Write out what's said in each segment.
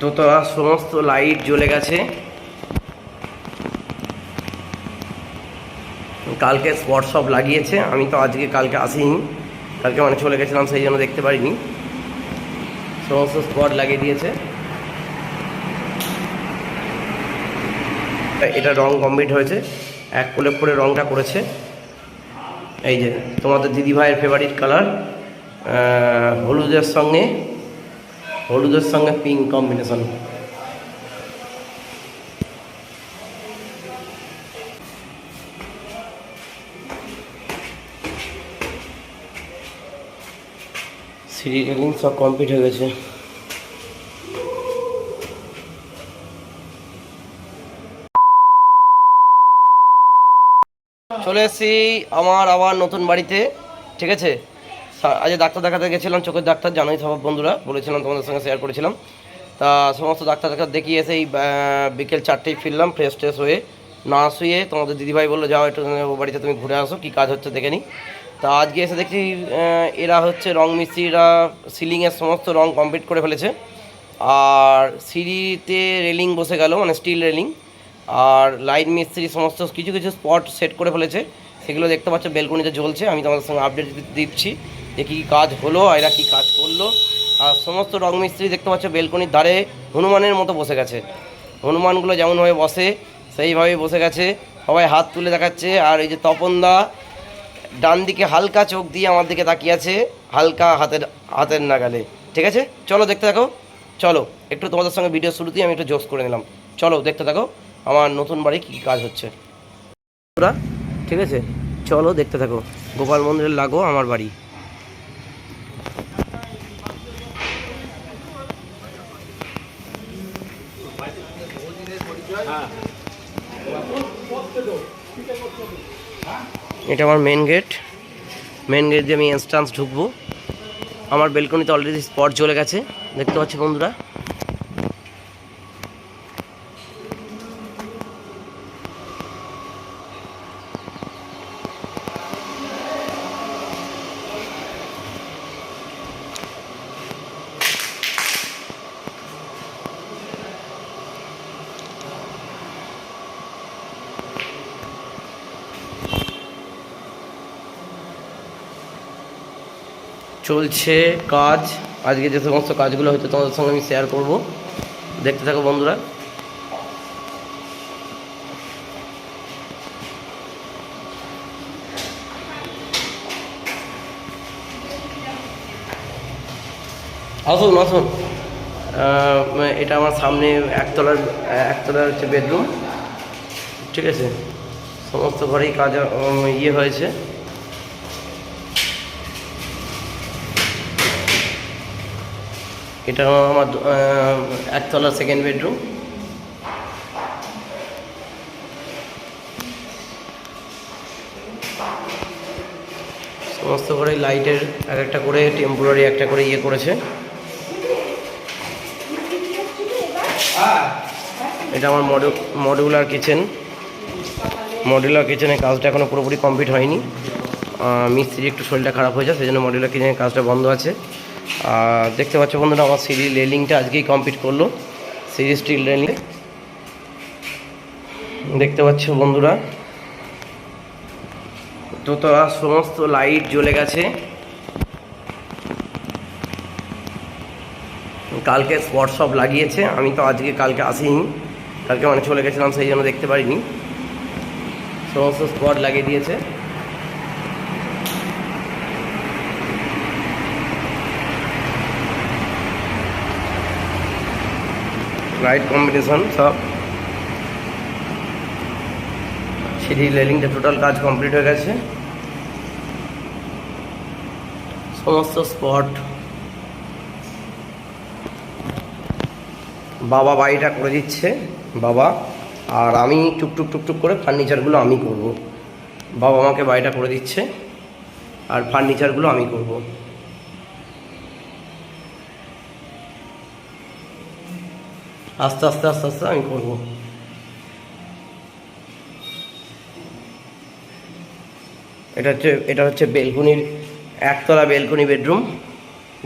দোতলা সমস্ত লাইট জ্বলে গেছে। কালকে স্পট সব লাগিয়েছে, আমি তো আজকে কালকে আসিনি। কালকে মানে চলে গেছিলাম, সেই জন্য দেখতে পারিনি। সমস্ত স্পট লাগিয়ে দিয়েছে। এটা রং কমপ্লিট হয়েছে। এক কোলে করে রংটা করেছে। এই যে তোমাদের দিদিভাইয়ের ফেভারিট কালার হলুদের সঙ্গে হলুদের সঙ্গে পিঙ্ক কম্বিনেশন সিঁড়ি রেলিং সব কমপ্লিট হয়ে গেছে। চলে এসেছি আমার আবার নতুন বাড়িতে, ঠিক আছে? আজ ডাক্তার দেখাতে গেছিলাম, চোখের ডাক্তার জানোই সব বন্ধুরা, বলেছিলাম তোমাদের সঙ্গে শেয়ার করেছিলাম। তা সমস্ত ডাক্তার ডাক্তার দেখিয়ে এসে এই বিকেল চারটেই ফিরলাম ফ্রেশ ট্রেশ হয়ে, না শুয়ে তোমাদের দিদিভাই বলল, যাও একটু বাড়িতে তুমি ঘুরে আসো, কী কাজ হচ্ছে দেখে নিই তা আজকে এসে দেখছি এরা হচ্ছে রং মিস্ত্রিরা সিলিংয়ের সমস্ত রং কমপ্লিট করে ফেলেছে। আর সিঁড়িতে রেলিং বসে গেল মানে স্টিল রেলিং আর লাইট মিস্ত্রি সমস্ত কিছু কিছু স্পট সেট করে ফেলেছে। সেগুলো দেখতে পাচ্ছ বেলকনিতে জ্বলছে, আমি তোমাদের সঙ্গে আপডেট দিচ্ছি। যে কী কাজ হলো আর এরা কী কাজ করল। আর সমস্ত রং মিস্ত্রি দেখতে পাচ্ছ, বেলকনির ধারে হনুমানের মতো বসে গেছে। হনুমানগুলো যেমনভাবে বসে, সেইভাবেই বসে গেছে। সবাই হাত তুলে দেখাচ্ছে। আর এই যে তপনদা ডান দিকে হালকা চোখ দিয়ে আমার দিকে তাকিয়ে আছে, হালকা হাতের হাতের নাগালে। ঠিক আছে? চলো দেখতে থাকো। চলো, একটু তোমাদের সঙ্গে ভিডিও শুরুতেই আমি একটু জোস করে নিলাম। চলো দেখতে থাকো, আমার নতুন বাড়ি কী কাজ হচ্ছে। ঠিক আছে? চলো দেখতে থাকো। গোপাল মন্দিরের লাগো আমার বাড়ি। এটা আমার মেন গেট মেন গেট দিয়ে আমি এন্ট্রান্স ঢুকবো। আমার বেলকনিতে অলরেডি স্পট চলে গেছে। দেখতে পাচ্ছি বন্ধুরা? চলছে কাজ। আজকে যে সমস্ত কাজগুলো হয়তো তোমাদের সঙ্গে আমি শেয়ার করব। দেখতে থাকো বন্ধুরা। আসুন আসুন। এটা আমার সামনে একতলার একতলার হচ্ছে বেডরুম ঠিক আছে? সমস্ত ঘরেই কাজ ইয়ে হয়েছে। এটা আমার একতলা সেকেন্ড বেডরুম সমস্ত করে লাইটের এক একটা করে টেম্পোরারি একটা করে ইয়ে করেছে। এটা আমার মডু মডিউলার কিচেন মডিউলার কিচেনের কাজটা এখনও পুরোপুরি কমপ্লিট হয়নি। মিস্ত্রি একটু শরীরটা খারাপ হয়েছে, সেই জন্য মডিউলার কিচেনের কাজটা বন্ধ আছে। দেখতে পাচ্ছ বন্ধুরা, আমার সিঁড়ি রেলিংটা আজকেই কমপ্লিট করল। সিঁড়ি স্টিল রেলিং দেখতে পাচ্ছ বন্ধুরা, দোতলা সমস্ত লাইট জ্বলে গেছে। কালকে স্পট সব লাগিয়েছে, আমি তো আজকে কালকে আসিনি। কালকে মানে চলে গেছিলাম, সেই জন্য দেখতে পারিনি। সমস্ত স্পট লাগিয়ে দিয়েছে। লাইট কম্বিনেশন সব সিঁড়ি রেলিংটা টোটাল কাজ কমপ্লিট হয়ে গেছে। সমস্ত স্পট বাবা বাড়িটা করে দিচ্ছে, বাবা। আর আমি টুকটুক টুকটুক করে ফার্নিচারগুলো আমি করব। বাবা আমাকে বাড়িটা করে দিচ্ছে, আর ফার্নিচারগুলো আমি করব। আস্তে আস্তে আস্তে আস্তে, আমি করব। এটা হচ্ছে এটা হচ্ছে বেলকুনির, একতলা বেলকুনি বেডরুম,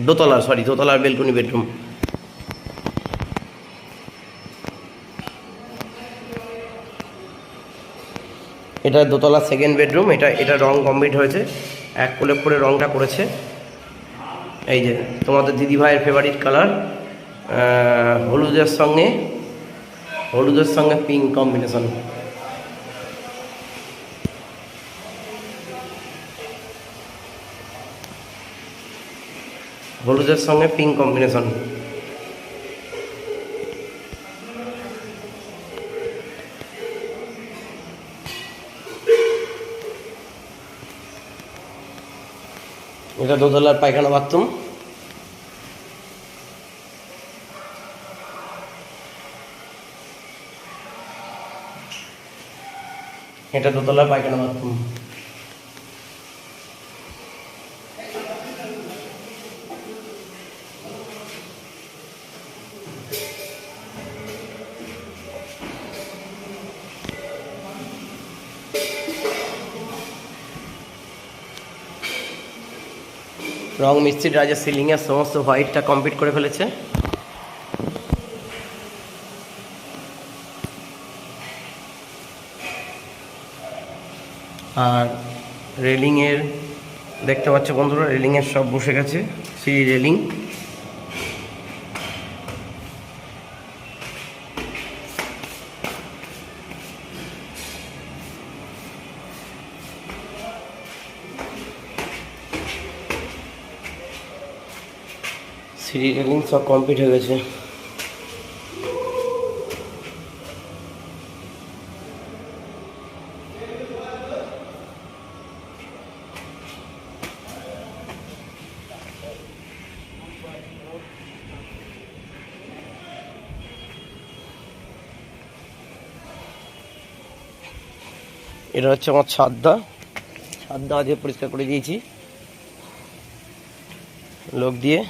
দোতলা সরি দোতলার বেলকুনি বেডরুম। এটা দোতলা সেকেন্ড বেডরুম এটা এটা রং কমপ্লিট হয়েছে। এক কোলে করে রংটা করেছে। এই যে, তোমাদের দিদিভাইয়ের ফেভারিট কালার হলুদের সঙ্গে হলুদের সঙ্গে পিঙ্ক কম্বিনেশন হলুদের সঙ্গে পিঙ্ক কম্বিনেশন এটা দোতলার পায়খানা বাথরুম এটা দোতলার পায়খানা বাথরুম। রং মিস্ত্রি রাজা সিলিংয়ের সমস্ত হোয়াইটটা কমপ্লিট করে ফেলেছে। আর রেলিংয়ের দেখতে পাচ্ছ বন্ধুরা রেলিংয়ের সব বসে গেছে সেই রেলিং। সিঁড়ি রেলিং সব কমপ্লিট হয়ে গেছে। এটা হচ্ছে আমার ছাদটা। ছাদটা আজকে পরিষ্কার করে দিয়েছি। লোক দিয়ে।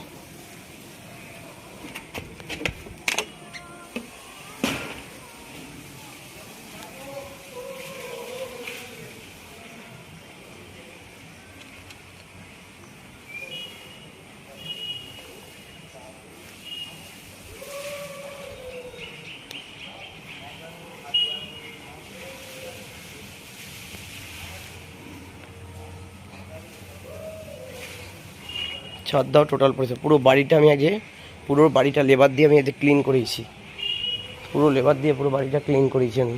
ছাদ দাও টোটাল পড়েছে পুরো বাড়িটা আমি আজকে, পুরো বাড়িটা লেবার দিয়ে আমি আজকে ক্লিন করেছি। পুরো লেবার দিয়ে পুরো বাড়িটা ক্লিন করেছি আমি।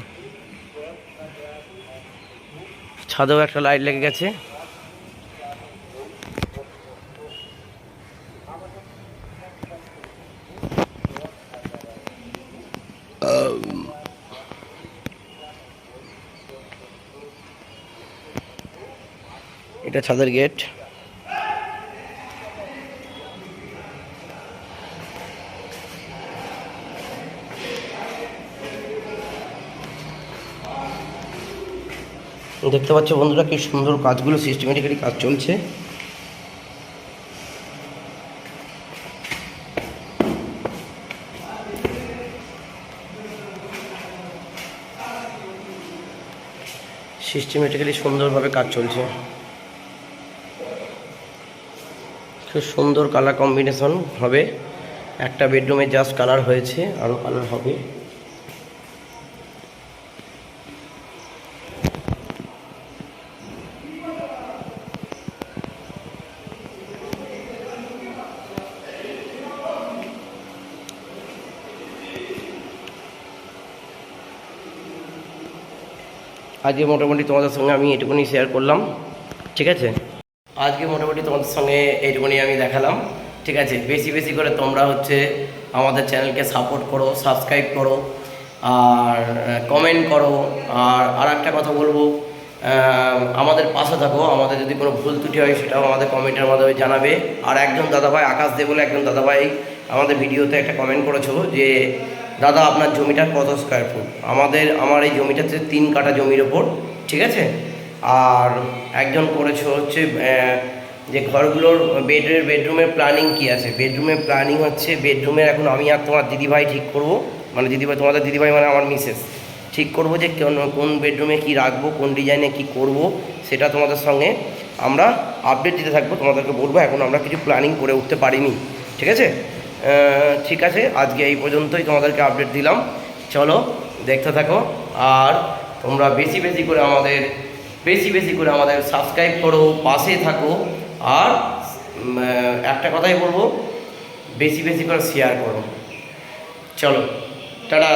ছাদেও একটা লাইট লেগে গেছে। এটা ছাদের গেট দেখতে পাচ্ছ বন্ধুরা কি সুন্দর কাজগুলো সিস্টেমেটিক্যালি কাজ চলছে। সিস্টেমেটিক্যালি সুন্দরভাবে কাজ চলছে। খুব সুন্দর কালার কম্বিনেশন হবে। একটা বেডরুমে জাস্ট কালার হয়েছে আরও কালার হবে। আজকে মোটামুটি তোমাদের সঙ্গে আমি এটুকুনি শেয়ার করলাম, ঠিক আছে? আজকে মোটামুটি তোমাদের সঙ্গে এইটুকুনি আমি দেখালাম, ঠিক আছে? বেশি বেশি করে তোমরা হচ্ছে আমাদের চ্যানেলকে সাপোর্ট করো সাবস্ক্রাইব করো, আর কমেন্ট করো, আর আর একটা কথা বলব আমাদের পাশে থাকো, আমাদের যদি কোনো ভুল ত্রুটি হয় সেটাও আমাদের কমেন্টের মাধ্যমে জানাবে। আর একজন দাদাভাই, আকাশ দে বলে একজন দাদাভাই আমাদের ভিডিওতে একটা কমেন্ট করেছ যে দাদা, আপনার জমিটা কত স্কোয়ার ফুট আমাদের, আমার এই জমিটা হচ্ছে তিন কাঠা জমির ওপর, ঠিক আছে? আর একজন করেছ হচ্ছে যে ঘরগুলোর বেডের, বেডরুমের প্ল্যানিং কি আছে? বেডরুমের প্ল্যানিং হচ্ছে, বেডরুমের এখন আমি আর তোমার দিদিভাই ঠিক করব। মানে দিদিভাই, তোমাদের দিদিভাই মানে আমার মিসেস ঠিক করব যে কোন কোন বেডরুমে কি রাখব, কোন ডিজাইনে কি করব, সেটা তোমাদের সঙ্গে আমরা আপডেট দিতে থাকব। তোমাদেরকে বলব, এখন আমরা কিছু প্ল্যানিং করে উঠতে পারিনি, ঠিক আছে? ঠিক আছে, আজকে এই পর্যন্তই তোমাদেরকে আপডেট দিলাম। চলো, দেখতে থাকো, আর তোমরা বেশি বেশি করে আমাদের, বেশি বেশি করে আমাদের সাবস্ক্রাইব করো, পাশে থাকো, আর একটা কথাই বলব, বেশি বেশি করে শেয়ার করো। চলো, টাটা।